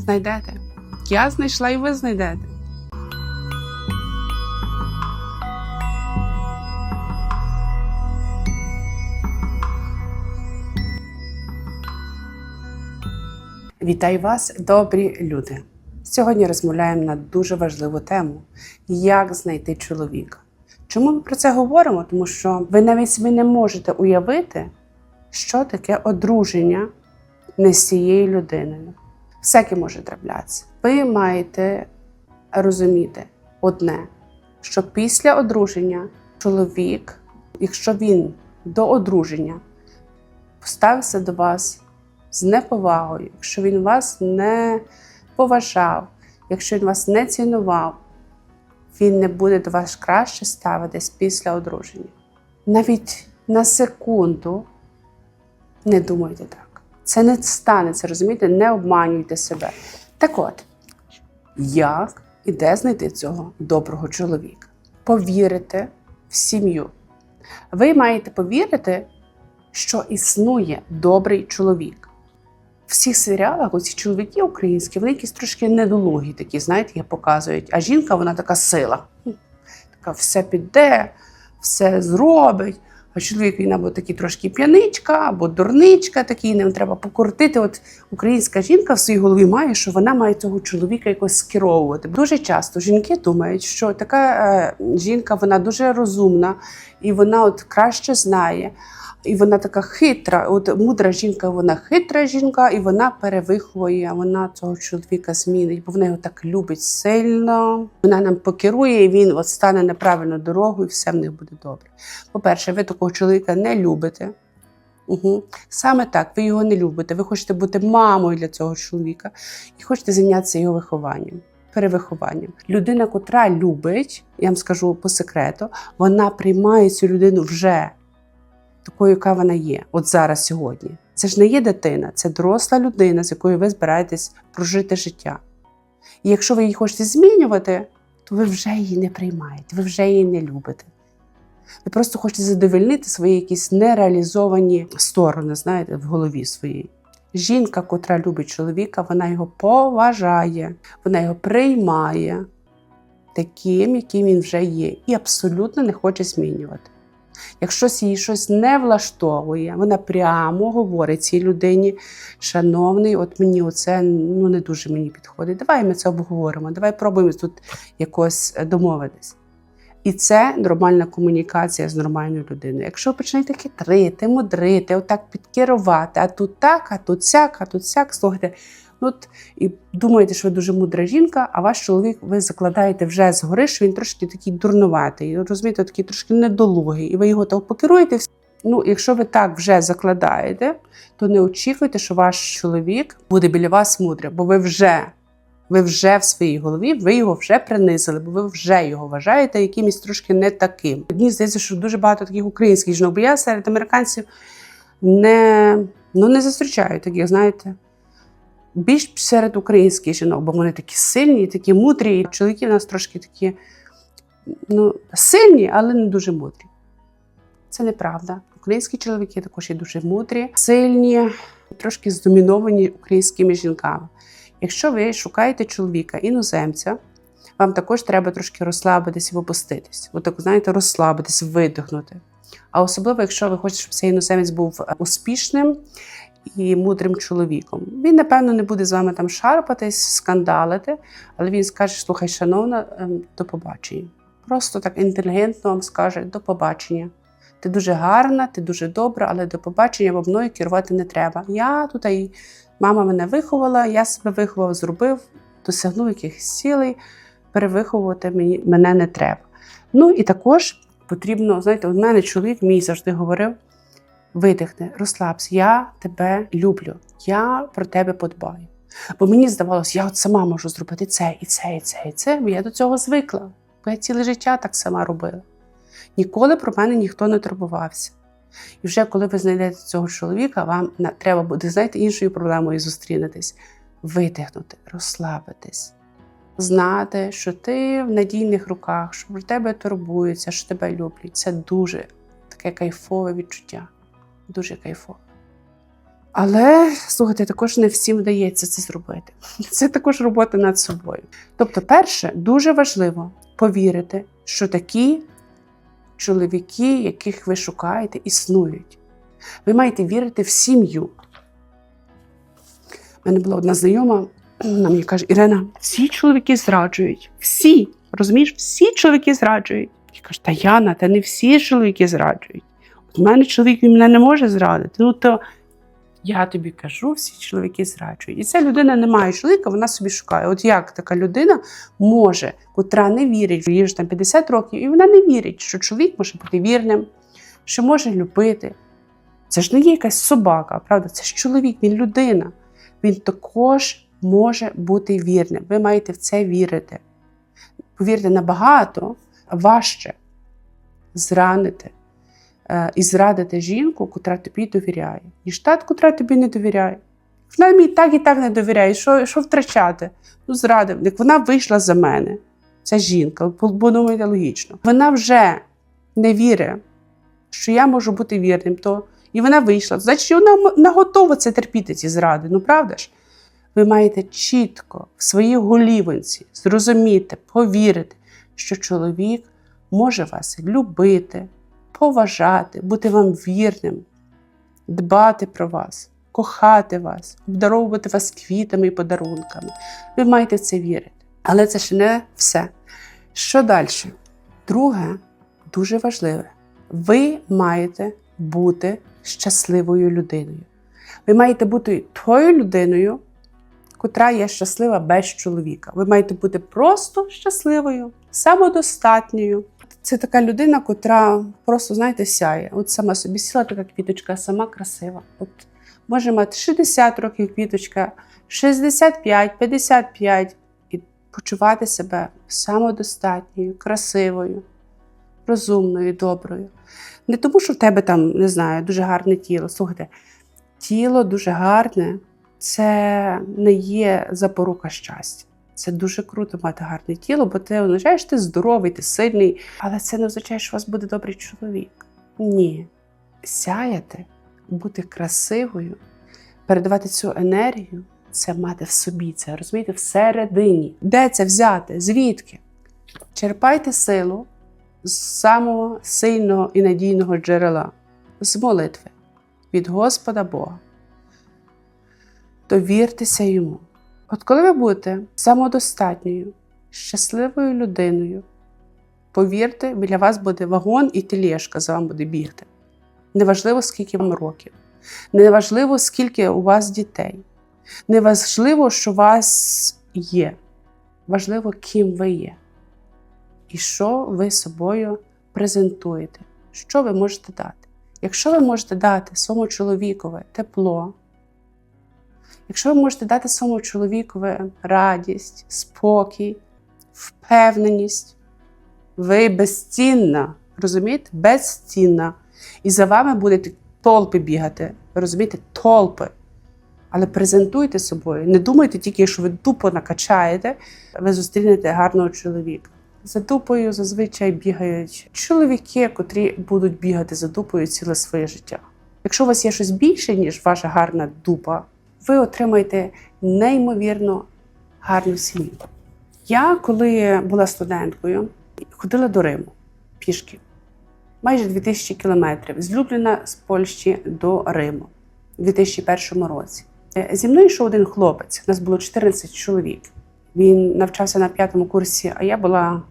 Знайдете. Я знайшла і ви знайдете. Вітаю вас, добрі люди! Сьогодні розмовляємо на дуже важливу тему: як знайти чоловіка. Чому ми про це говоримо? Тому що ви навіть собі не можете уявити, що таке одруження не з цією людиною. Всяке може траплятися. Ви маєте розуміти одне, що після одруження чоловік, якщо він до одруження поставився до вас з неповагою, якщо він вас не поважав, якщо він вас не цінував, він не буде до вас краще ставитись після одруження. Навіть на секунду не думайте так. Це не станеться, розумієте? Не обманюйте себе. Так от, як і де знайти цього доброго чоловіка? Повірити в сім'ю. Ви маєте повірити, що існує добрий чоловік. В всіх серіалах оці чоловіки українські, вони якісь трошки недолугі такі, знаєте, як показують. А жінка вона така сила. Така все піде, все зробить. А чоловік він або такий трошки п'яничка, або дурничка, такий, ним треба покрутити. От українська жінка в своїй голові має, що вона має цього чоловіка якось скеровувати. Дуже часто жінки думають, що така е, жінка вона дуже розумна і вона от краще знає. І вона така хитра, от мудра жінка, вона хитра жінка, і вона перевиховує, вона цього чоловіка змінить, бо вона його так любить сильно. Вона нам покерує, і він от стане на правильну дорогу, і все в них буде добре. По-перше, ви такого чоловіка не любите. Угу. Саме так, ви його не любите. Ви хочете бути мамою для цього чоловіка і хочете зайнятися його вихованням. Перевихованням. Людина, котра любить, я вам скажу по секрету, вона приймає цю людину вже такою, яка вона є, от зараз, сьогодні. Це ж не є дитина, це доросла людина, з якою ви збираєтесь прожити життя. І якщо ви її хочете змінювати, то ви вже її не приймаєте, ви вже її не любите. Ви просто хочете задовольнити свої якісь нереалізовані сторони, знаєте, в голові своїй. Жінка, котра любить чоловіка, вона його поважає, вона його приймає таким, яким він вже є, і абсолютно не хоче змінювати. Якщо її щось не влаштовує, вона прямо говорить цій людині: шановний, от мені оце ну не дуже мені підходить. Давай ми це обговоримо, давай пробуємо тут якось домовитись. І це нормальна комунікація з нормальною людиною. Якщо ви почнете хитрити, мудрити, отак підкерувати, а тут так, а тут сяк, а тут сяк, слухайте. Ну, от, і думаєте, що ви дуже мудра жінка, а ваш чоловік ви закладаєте вже згори, що він трошки такий дурнуватий, розумієте, такий трошки недолугий, і ви його так покеруєте. Ну, якщо ви так вже закладаєте, то не очікуйте, що ваш чоловік буде біля вас мудрим, бо ви вже, ви вже в своїй голові, ви його вже принизили, бо ви вже його вважаєте якимось трошки не таким. Мені здається, що дуже багато таких українських жінок, бо я серед американців не, ну, не зустрічаю таких, знаєте більш серед українських жінок, бо вони такі сильні, такі мудрі. Чоловіки в нас трошки такі ну, сильні, але не дуже мудрі. Це неправда. Українські чоловіки також є дуже мудрі, сильні, трошки здоміновані українськими жінками. Якщо ви шукаєте чоловіка іноземця, вам також треба трошки розслабитись і опуститись. Отак, знаєте, розслабитись, видихнути. А особливо, якщо ви хочете, щоб цей іноземець був успішним і мудрим чоловіком. Він, напевно, не буде з вами там шарпатись, скандалити, але він скаже: слухай, шановна, ем, до побачення. Просто так інтелігентно вам скаже до побачення. Ти дуже гарна, ти дуже добра, але до побачення бо мною керувати не треба. Я тут і мама мене виховала, я себе виховав, зробив, досягнув якихось цілей, перевиховувати мені, мене не треба. Ну і також потрібно, знаєте, у мене чоловік мій завжди говорив: видихни, розслабся, я тебе люблю, я про тебе подбаю. Бо мені здавалося, я от сама можу зробити це, і це, і це, і це. Бо я до цього звикла. Бо я ціле життя так сама робила. Ніколи про мене ніхто не турбувався. І вже коли ви знайдете цього чоловіка, вам треба буде, знаєте, іншою проблемою зустрінетись, видихнути, розслабитись, знати, що ти в надійних руках, що про тебе турбуються, що тебе люблять. Це дуже таке кайфове відчуття. Дуже кайфове. Але слухайте, також не всім вдається це зробити. Це також робота над собою. Тобто, перше, дуже важливо повірити, що такі чоловіки, яких ви шукаєте, існують. Ви маєте вірити в сім'ю. У мене була одна знайома, вона мені каже: Ірена, всі чоловіки зраджують. Всі. Розумієш, всі чоловіки зраджують. Я кажу, та Яна, та не всі чоловіки зраджують. От в мене чоловік мене не може зрадити. Ну то я тобі кажу, всі чоловіки зраджують. І ця людина не має чоловіка, вона собі шукає. От як така людина може, котра не вірить, що їй ж там 50 років, і вона не вірить, що чоловік може бути вірним, що може любити. Це ж не є якась собака, правда? Це ж чоловік, він людина. Він також може бути вірним. Ви маєте в це вірити. Повірте, набагато важче зранити і зрадити жінку, котра тобі довіряє, ніж та, котра тобі не довіряє. Вона мені так і так не довіряє. Що, що втрачати? Ну, зрадив. Як вона вийшла за мене, ця жінка, подумайте логічно. Вона вже не вірить, що я можу бути вірним, то і вона вийшла. Значить, вона, вона готова це терпіти, ці зради. Ну правда ж? Ви маєте чітко в своїй голівонці зрозуміти, повірити, що чоловік може вас любити, поважати, бути вам вірним, дбати про вас, кохати вас, обдаровувати вас квітами і подарунками. Ви маєте це вірити. Але це ще не все. Що далі? Друге, дуже важливе, ви маєте бути щасливою людиною. Ви маєте бути тою людиною, котра є щаслива без чоловіка. Ви маєте бути просто щасливою, самодостатньою. Це така людина, котра просто, знаєте, сяє. От сама собі сіла така квіточка, сама красива. От може мати 60 років квіточка, 65, 55 і почувати себе самодостатньою, красивою, розумною, доброю. Не тому, що в тебе там, не знаю, дуже гарне тіло. Слухайте, тіло дуже гарне, це не є запорука щастя. Це дуже круто мати гарне тіло, бо ти означає, що ти здоровий, ти сильний. Але це не означає, що у вас буде добрий чоловік. Ні. Сяяти, бути красивою, передавати цю енергію це мати в собі, це розумієте, всередині. Де це взяти? Звідки? Черпайте силу з самого сильного і надійного джерела, з молитви від Господа Бога. Довіртеся йому. От коли ви будете самодостатньою, щасливою людиною, повірте, біля вас буде вагон і тележка за вами буде бігти. Неважливо, скільки вам років, неважливо, скільки у вас дітей, неважливо, що у вас є. Важливо, ким ви є. І що ви собою презентуєте, що ви можете дати. Якщо ви можете дати своєму чоловікові тепло, якщо ви можете дати своєму чоловікові радість, спокій, впевненість, ви безцінна, розумієте? Безцінна. І за вами будуть толпи бігати, розумієте, толпи. Але презентуйте собою. Не думайте тільки, що ви тупо накачаєте, ви зустрінете гарного чоловіка. За дупою зазвичай бігають чоловіки, котрі будуть бігати за дупою ціле своє життя. Якщо у вас є щось більше, ніж ваша гарна дупа, ви отримаєте неймовірно гарну сім'ю. Я, коли була студенткою, ходила до Риму пішки. Майже 2000 кілометрів з Любліна з Польщі до Риму у 2001 році. Е, Зі мною йшов один хлопець, у нас було 14 чоловік. Він навчався на п'ятому курсі, а я була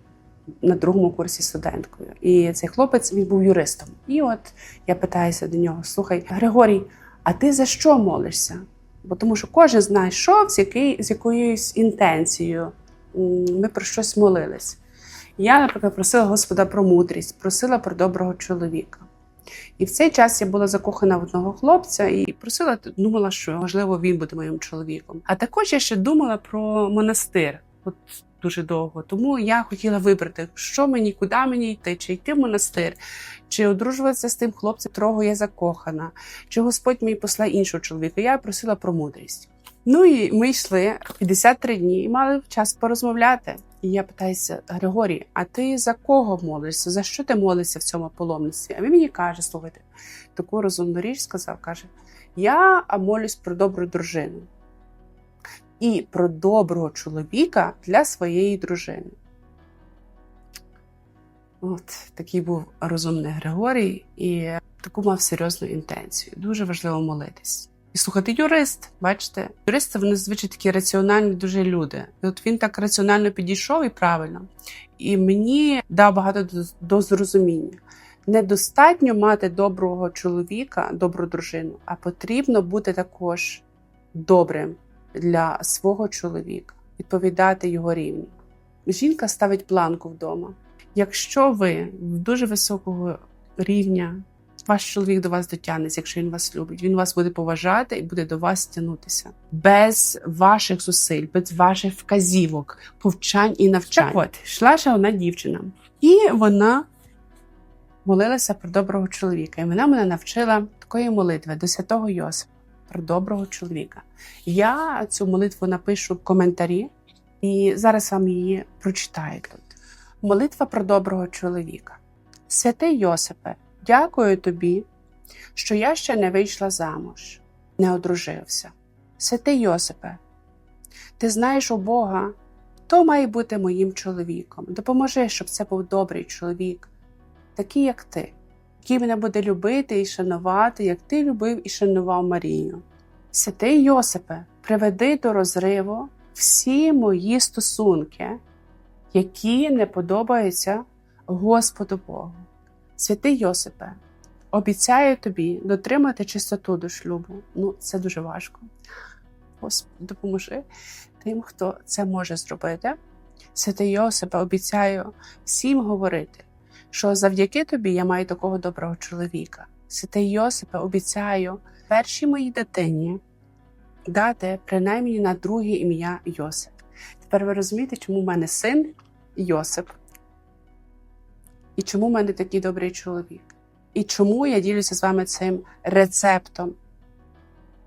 на другому курсі студенткою. І цей хлопець він був юристом. І от я питаюся до нього: слухай, Григорій, а ти за що молишся? Бо тому що кожен знайшов з, який, з якоюсь інтенцією. Ми про щось молились. Я, наприклад, просила Господа про мудрість, просила про доброго чоловіка. І в цей час я була закохана в одного хлопця і просила, думала, що можливо він буде моїм чоловіком. А також я ще думала про монастир. От дуже довго. Тому я хотіла вибрати, що мені, куди мені йти, чи йти в монастир, чи одружуватися з тим хлопцем, трого я закохана, чи Господь мені послав іншого чоловіка. Я просила про мудрість. Ну і ми йшли 53 дні і мали час порозмовляти. І я питаюся, Григорій, а ти за кого молишся? За що ти молишся в цьому паломництві? А він мені каже: слухайте, таку розумну річ сказав, каже: Я молюсь про добру дружину і про доброго чоловіка для своєї дружини. От такий був розумний Григорій і таку мав серйозну інтенцію. Дуже важливо молитись. І слухати юрист, бачите, юристи вони зазвичай такі раціональні дуже люди. І от він так раціонально підійшов і правильно. І мені дав багато до, до зрозуміння. Недостатньо мати доброго чоловіка, добру дружину, а потрібно бути також добрим для свого чоловіка, відповідати його рівню. Жінка ставить планку вдома. Якщо ви в дуже високого рівня, ваш чоловік до вас дотягнеться, якщо він вас любить, він вас буде поважати і буде до вас тягнутися без ваших зусиль, без ваших вказівок, повчань і навчань. Так от йшла ще одна дівчина, і вона молилася про доброго чоловіка. І вона мене навчила такої молитви до святого Йосипа про доброго чоловіка. Я цю молитву напишу в коментарі, і зараз вам її прочитаю тут. Молитва про доброго чоловіка. Святий Йосипе, дякую тобі, що я ще не вийшла замуж, не одружився. Святий Йосипе, ти знаєш у Бога, хто має бути моїм чоловіком. Допоможи, щоб це був добрий чоловік, такий, як ти, який мене буде любити і шанувати, як ти любив і шанував Марію. Святий Йосипе, приведи до розриву всі мої стосунки які не подобаються Господу Богу. Святий Йосипе, обіцяю тобі дотримати чистоту до шлюбу. Ну, це дуже важко. Господи, допоможи тим, хто це може зробити. Святий Йосипе, обіцяю всім говорити, що завдяки тобі я маю такого доброго чоловіка. Святий Йосипе, обіцяю першій моїй дитині дати принаймні на друге ім'я Йосип. Тепер ви розумієте, чому в мене син Йосип, і чому в мене такий добрий чоловік, і чому я ділюся з вами цим рецептом.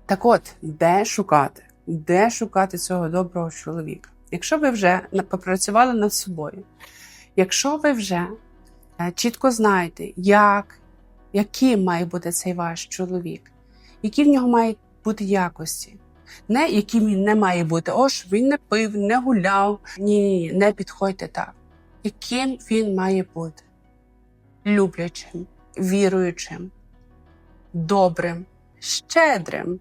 Так от, де шукати? Де шукати цього доброго чоловіка? Якщо ви вже попрацювали над собою, якщо ви вже е, чітко знаєте, як, яким має бути цей ваш чоловік, які в нього мають бути якості, не яким він не має бути. О, що він не пив, не гуляв. Ні, не підходьте так. Яким він має бути? Люблячим, віруючим, добрим, щедрим,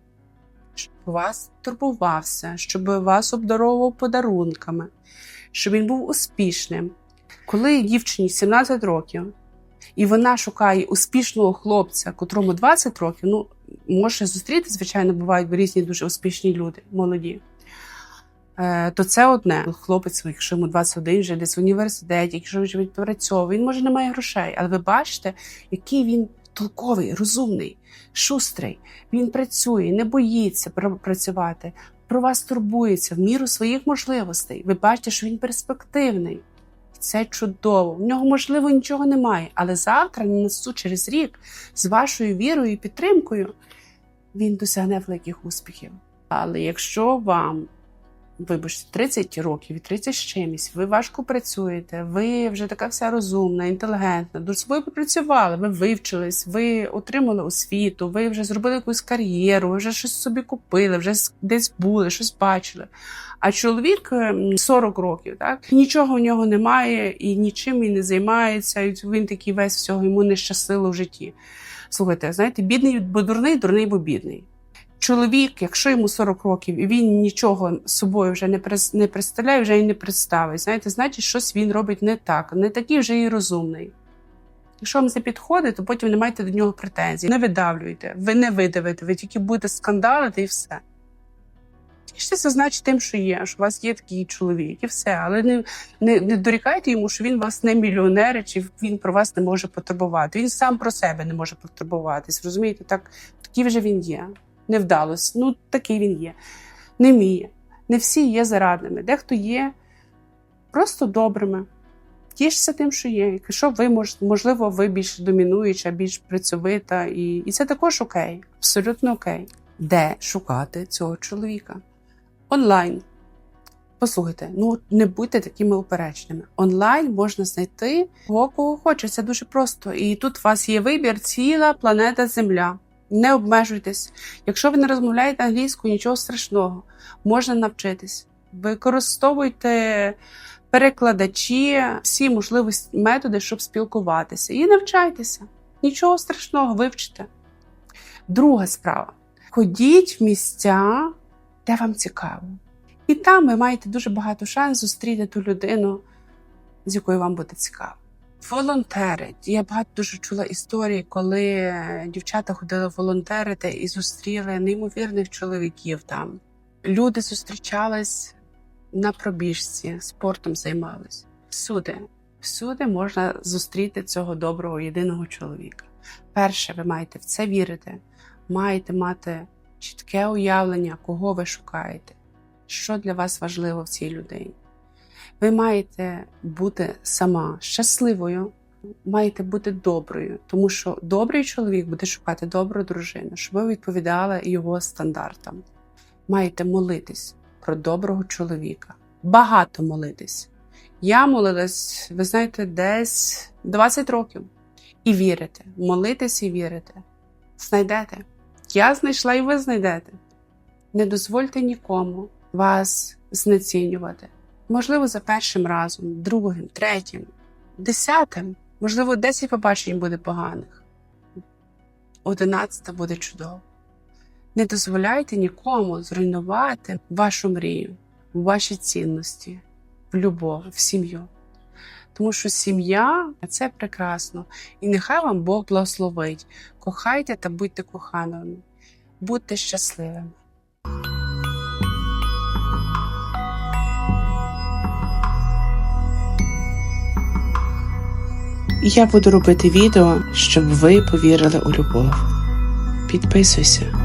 щоб вас турбувався, щоб вас обдаровував подарунками, щоб він був успішним. Коли дівчині 17 років, і вона шукає успішного хлопця, котрому 20 років, ну може зустріти, звичайно, бувають різні дуже успішні люди, молоді. Е, то це одне. Хлопець, якщо йому 21, вже десь в університеті, якщо вже відпрацьовує, він може не має грошей. Але ви бачите, який він толковий, розумний, шустрий. Він працює, не боїться працювати, про вас турбується в міру своїх можливостей. Ви бачите, що він перспективний. Це чудово. В нього, можливо, нічого немає. Але завтра, на через рік, з вашою вірою і підтримкою, він досягне великих успіхів. Але якщо вам вибачте, 30 років і 30 з чимось, ви важко працюєте, ви вже така вся розумна, інтелігентна, до собою попрацювали, ви вивчились, ви отримали освіту, ви вже зробили якусь кар'єру, ви вже щось собі купили, вже десь були, щось бачили. А чоловік 40 років, так нічого в нього немає і нічим він не займається. і Він такий весь всього йому не щасливо в житті. Слухайте, знаєте, бідний, бо дурний, дурний, бо бідний. Чоловік, якщо йому 40 років і він нічого з собою вже не не представляє, вже і не представить. Знаєте, значить, щось він робить не так, не такий вже і розумний. Якщо вам це підходить, то потім не маєте до нього претензій. Не видавлюйте, ви не видавите, ви тільки будете скандалити і все. Тіште значить тим, що є, що у вас є такий чоловік, і все. Але не не, не дорікайте йому, що він вас не мільйонер, чи він про вас не може потурбувати. Він сам про себе не може потурбуватись. Розумієте, так такий вже він є не вдалося. Ну, такий він є. Не вміє. Не всі є зарадними. Дехто є просто добрими. Тішся тим, що є. Якщо ви можливо, ви більш домінуюча, більш працьовита, і, і це також окей, абсолютно окей. Де шукати цього чоловіка? Онлайн. Послухайте, ну не будьте такими уперечними. Онлайн можна знайти кого кого хоче. Це дуже просто. І тут у вас є вибір ціла планета Земля. Не обмежуйтесь. Якщо ви не розмовляєте англійською, нічого страшного, можна навчитись. Використовуйте перекладачі, всі можливості методи, щоб спілкуватися. І навчайтеся. Нічого страшного, вивчите. Друга справа: ходіть в місця, де вам цікаво. І там ви маєте дуже багато шансів зустріти ту людину, з якою вам буде цікаво. Волонтери. Я багато дуже чула історії, коли дівчата ходили волонтерити і зустріли неймовірних чоловіків там. Люди зустрічались на пробіжці, спортом займались. Всюди, всюди можна зустріти цього доброго єдиного чоловіка. Перше, ви маєте в це вірити, маєте мати чітке уявлення, кого ви шукаєте, що для вас важливо в цій людині. Ви маєте бути сама щасливою, маєте бути доброю, тому що добрий чоловік буде шукати добру дружину, щоб ви відповідали його стандартам. Маєте молитись про доброго чоловіка, багато молитись. Я молилась, ви знаєте, десь 20 років. І вірите, молитесь і вірите. Знайдете. Я знайшла і ви знайдете. Не дозвольте нікому вас знецінювати. Можливо, за першим разом, другим, третім, десятим, можливо, десять побачень буде поганих. Одинадцята буде чудово. Не дозволяйте нікому зруйнувати вашу мрію, ваші цінності, в любов, в сім'ю. Тому що сім'я це прекрасно. І нехай вам Бог благословить. Кохайте та будьте коханими, будьте щасливими. Я буду робити відео, щоб ви повірили у любов. Підписуйся.